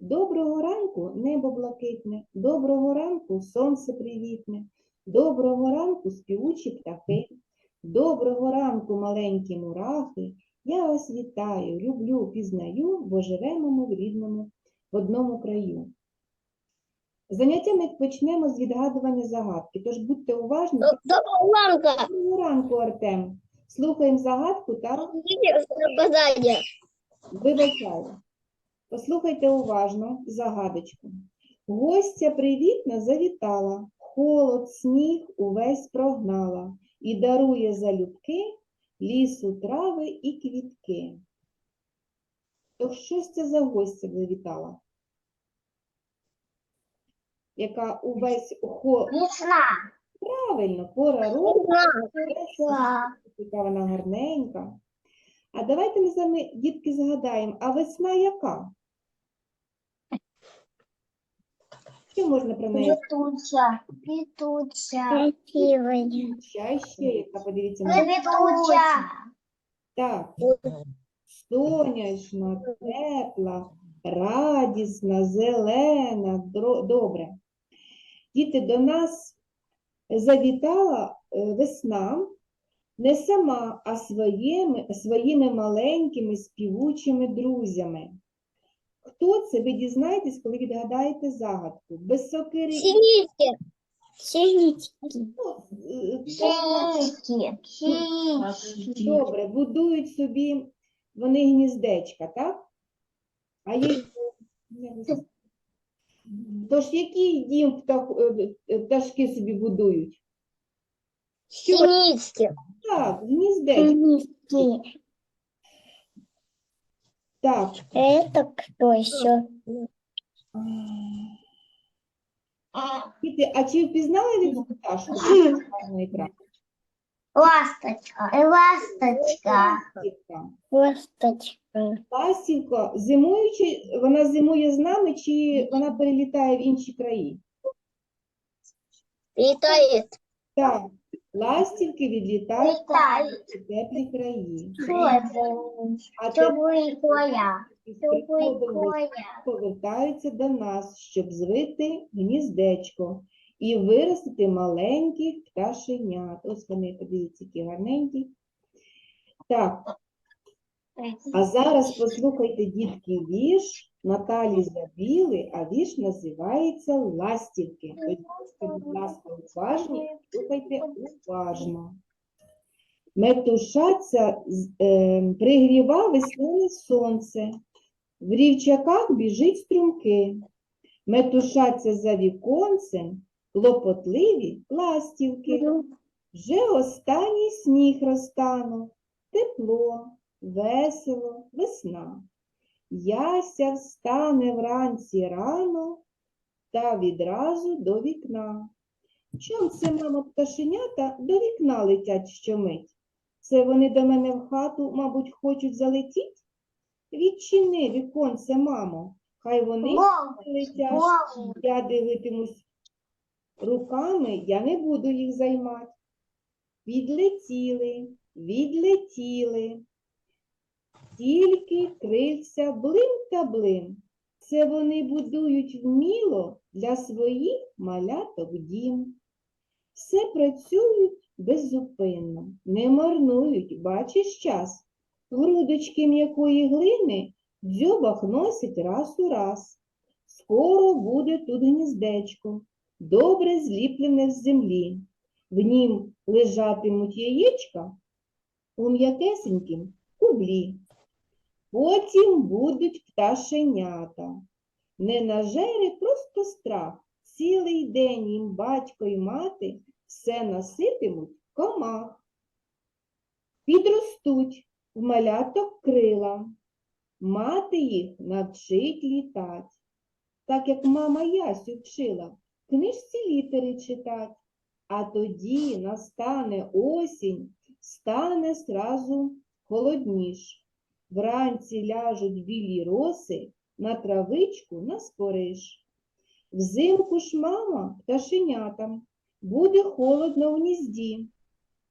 Доброго ранку небо блакитне, доброго ранку сонце привітне, доброго ранку співучі птахи, доброго ранку маленькі мурахи. Я вас вітаю, люблю, пізнаю, бо живемо ми в рідному в одному краю. Заняття ми почнемо з відгадування загадки, тож будьте уважні. Доброго ранка. Доброго ранку, Артем. Слухаємо загадку та вибачаю. Послухайте уважно загадочку. Гостя привітна завітала, холод, сніг увесь прогнала і дарує залюбки лісу, трави і квітки. То що ж це за гостя завітала? Яка увесь холод... Весна. Правильно, пора року. Весна. Яка вона гарненька. А давайте ми з вами, дітки, згадаємо, а весна яка? Що можна про неї Летуча. Летуча. Красивая. ще, ще яка, подивіться на Летуча. так. Сонячна, тепла, радісна, зелена, дро- добре. Діти, до нас завітала е, весна не сама, а своїми, своїми маленькими співучими друзями. Хто це? Ви дізнаєтесь, коли відгадаєте загадку. Без сокири. Синички. ну, е, Синички. Добре, будують собі вони гніздечка, так? А є... Тож який дім птах... е, е, пташки собі будують? Що? Так, гніздечко. Так. Это кто еще? Діти, а чи впізнали цю пташку? На екрані? Ласточка. Ласточка. Ластівка. Ласточка. Ластівка, зимуючи, вона зимує з нами, чи вона перелітає в інші краї? Летает. Так, ластівки відлітають у теплі краї. А повертаються до нас, щоб звити гніздечко і виростити маленьких пташенят. Ось вони, подивіться, які гарненькі. Так, а зараз послухайте, дітки, вірш Наталі Забіли, а вірш називається Ластівки. Будь ласка, уважні, слухайте уважно. Метушаться е, пригріва весняне сонце, в рівчаках біжить струмки. Метушаться за віконцем, клопотливі ластівки. Вже останній сніг розтанув, тепло, весело, весна. Яся встане вранці рано та відразу до вікна. Чом це, мама, пташенята до вікна летять щомить? Це вони до мене в хату, мабуть, хочуть залетіть? Відчини віконце, мамо, хай вони летять. Я дивитимусь руками, я не буду їх займати. Відлетіли, відлетіли. Тільки крильця блим та блим. Це вони будують вміло для своїх маляток дім. Все працюють беззупинно, не марнують, бачиш час. Грудочки м'якої глини дзьобах носять раз у раз. Скоро буде тут гніздечко, добре зліплене з землі. В нім лежатимуть яєчка у м'якесенькім кублі. Потім будуть пташенята. Не нажери просто страх. Цілий день їм батько й мати все наситимуть комах. Підростуть в маляток крила. Мати їх навчить літать. Так як мама Ясю вчила, книжці літери читать. А тоді настане осінь, стане зразу холодніш. Вранці ляжуть білі роси на травичку на спориш. Взимку ж мама пташенятам буде холодно в гнізді.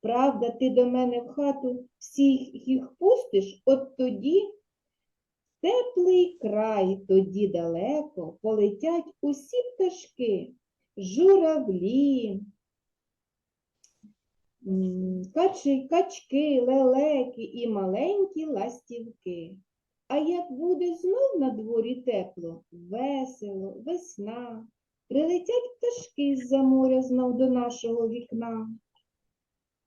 Правда, ти до мене в хату всіх їх пустиш, от тоді теплий край, тоді далеко полетять усі пташки, журавлі, м, качи, качки, лелеки і маленькі ластівки. А як буде знов на дворі тепло, весело, весна, прилетять пташки з-за моря знов до нашого вікна.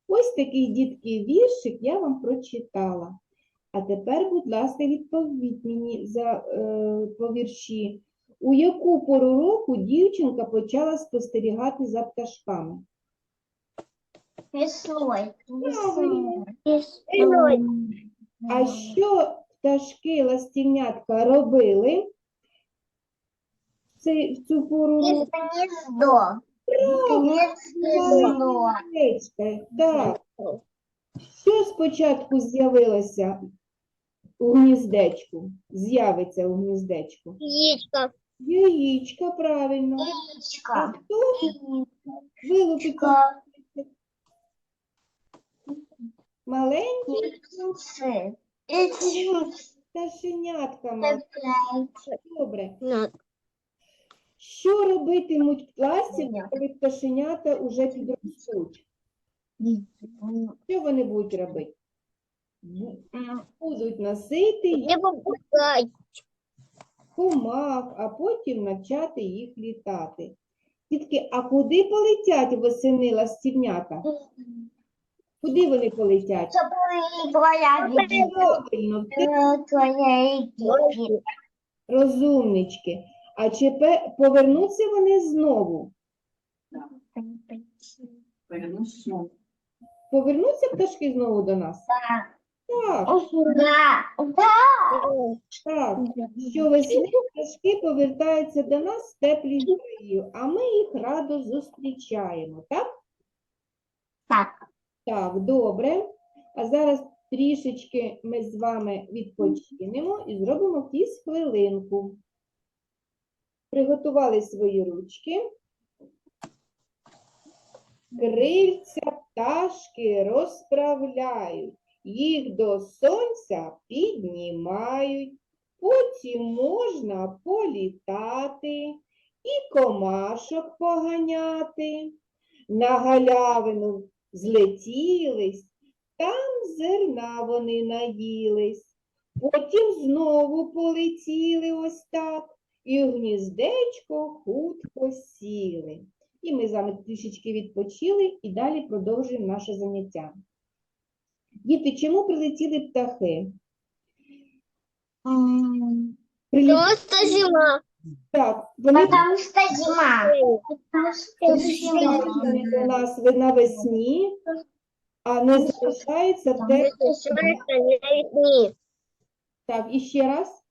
Ось такий дітки віршик я вам прочитала. А тепер, будь ласка, відповідь мені за, е, по. У яку пору року дівчинка почала спостерігати за пташками? Веслой. Веслой. А що пташки ластівнятка робили в, цей, в цю пору року? гнездо. Гнездо. Так. Що спочатку з'явилося у гніздечку? З'явиться у гніздечку? Яичко. Яєчка, правильно. А хто вилупиться? Маленькі. Птенцы. пташенятка. маленькі. Добре. Що робитимуть ластівки, коли пташенята уже підростуть? Що вони будуть робити? Будуть носити їх комах, а потім навчати їх літати. Дітки, а куди полетять восени ластівнята? Куди вони полетять? Чтобы твоя Правильно, в Твоя Египет. розумнички. А чи пе- повернуться вони знову? Повернусь знову. Повернуться пташки знову до нас? Так, Да. Так. Що весни пташки повертаються до нас з теплих країв, а ми їх радо зустрічаємо, так? Так. Так, добре. А зараз трішечки ми з вами відпочинемо і зробимо кіс хвилинку. Приготували свої ручки. Крильця пташки розправляють, їх до сонця піднімають. Потім можна політати і комашок поганяти. На галявину злетілись, там зерна вони наїлись, потім знову полетіли ось так, і в гніздечко хутко сіли. І ми з вами трішечки відпочили і далі продовжуємо наше заняття. Діти, чому прилетіли птахи? Прилетіли, Просто зима. Так, вони Потому что зима. Потому что зима. нас навесні, а не залишаються в теплих Так, і ще раз.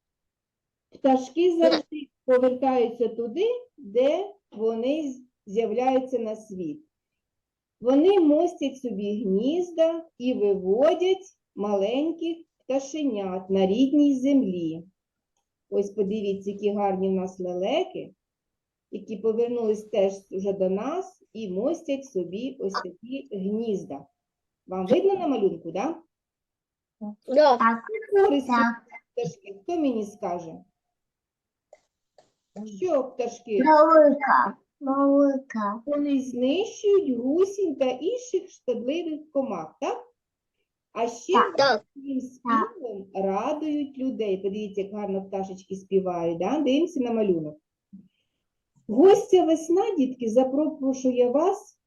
Пташки завжди повертаються туди, де вони з'являються на світ. Вони мостять собі гнізда і виводять маленьких пташенят на рідній землі. Ось подивіться, які гарні в нас лелеки, які повернулись теж вже до нас і мостять собі ось такі гнізда. Вам видно на малюнку, так? Так. Да? Так. пташки, хто мені скаже? Що пташки? Велика. Велика. Вони знищують гусінь та інших шкідливих комах, так? А ще Так. своїм співом радують людей. Подивіться, як гарно пташечки співають, да? Дивимося на малюнок. Гостя весна, дітки, запрошує вас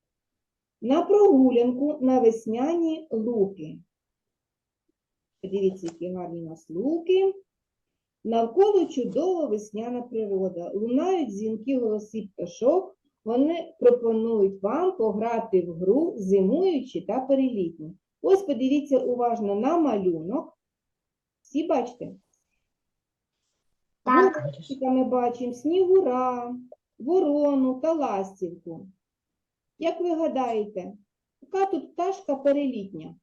на прогулянку на весняні луки. Подивіться, які гарні у нас луки. Навколо чудова весняна природа. Лунають дзвінки голоси пташок. Вони пропонують вам пограти в гру зимуючі та перелітні. Ось подивіться уважно на малюнок. Всі бачите? Так. Ми бачимо снігура, ворону та ластівку. Як ви гадаєте, яка тут пташка перелітня?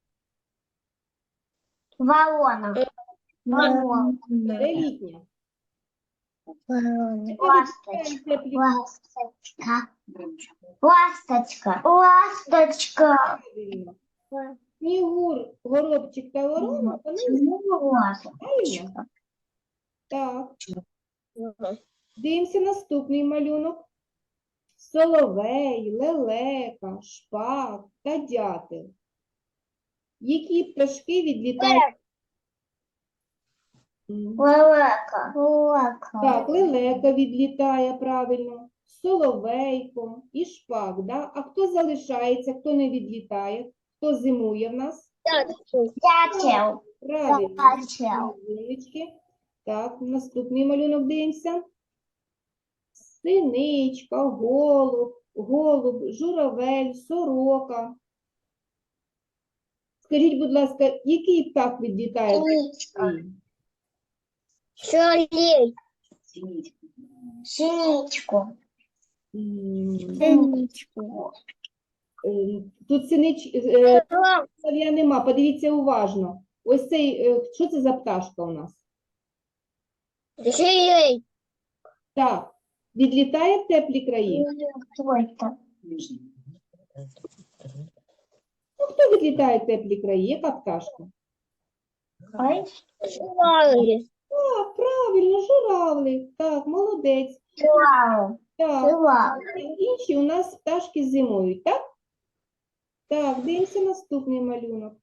Ворона. Ворона. Перелітня. Ласточка. Ласточка. Ласточка. Ласточка. Снігур, горобчик та ворона, вони правильно? Ласточка. Так. Дивимося наступний малюнок. Соловей, лелека, шпак та дятел. Які пташки відлітають? Лелека. Лелека. Так, лелека відлітає правильно, соловейко і шпак. Да? А хто залишається, хто не відлітає, хто зимує в нас? Дятел. Правильно. Дятел. Так, наступний малюнок дивимося. Синичка, голуб, голуб, журавель, сорока. Скажіть, будь ласка, який птах відлітає? Синичка. Солей. Синичку. М, Синичку. Е, Тут синич е, солов'я нема. Подивіться уважно. Ось цей, е, що це за пташка у нас? Солей. Так, відлітає в теплі краї. Ну, хто відлітає в теплі краї? Яка пташка? Солей. Так, правильно, журавлик. Так, молодець. Вау. Так, інші у нас пташки зимують, так? Так, дивимося наступний малюнок.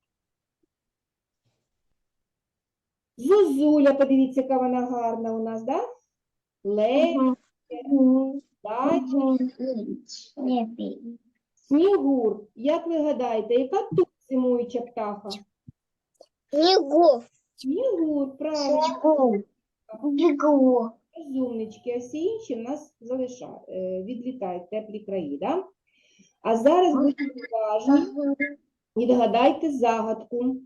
Зозуля, подивіться, яка вона гарна у нас, так? Лев, дача, Не снігур. Як ви гадаєте, яка тут зимуюча птаха? Снегу. Снігур, правильно, Снегу. Бегу. розумнички, а всі інші в нас залишають, відлітають в теплі краї, да? А зараз будьте уважні. І вгадайте загадку.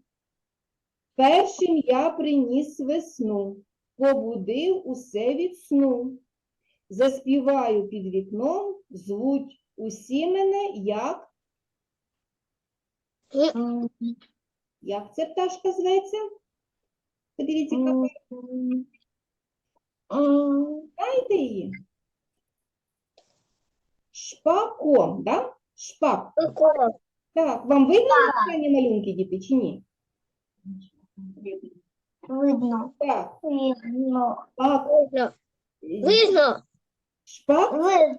Першим я приніс весну, побудив усе від сну. Заспіваю під вікном, звуть усі мене, як, як ця пташка зветься? Подивіться, яка знаєте її? Шпаком, да? Шпак. Так, вам видно останні малюнки, діти, чи ні? Видно. Так, Видно. так. Видно. Шпак Видно.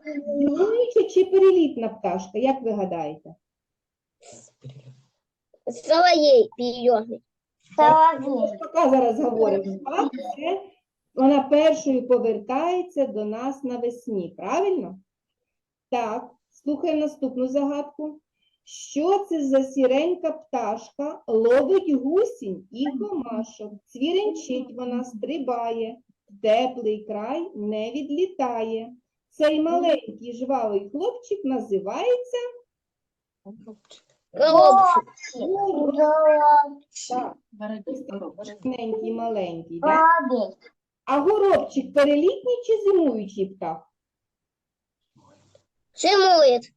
Зимуюча чи перелітна пташка, як ви гадаєте? Соловей перелетный. Соловей. Поки зараз говоримо, шпак це вона першою повертається до нас навесні, правильно? Так, слухаємо наступну загадку. Що це за сіренька пташка ловить гусінь і комашок? Цвіренчить вона стрибає, в теплий край не відлітає. Цей маленький жвавий хлопчик називається Голубчик. Так, маленький, маленький. Да? А горобчик перелітній чи зимуючий птах? Зимует.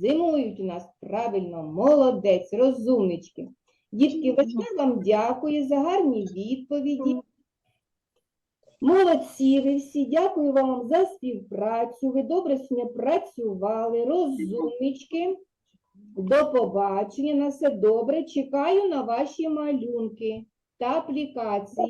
Зимують у нас правильно, молодець, розумнички. Дітки, Весна вам дякую за гарні відповіді. Молодці ви всі, дякую вам за співпрацю. Ви добре працювали, розумнички. До побачення, на все добре. Чекаю на ваші малюнки та аплікації.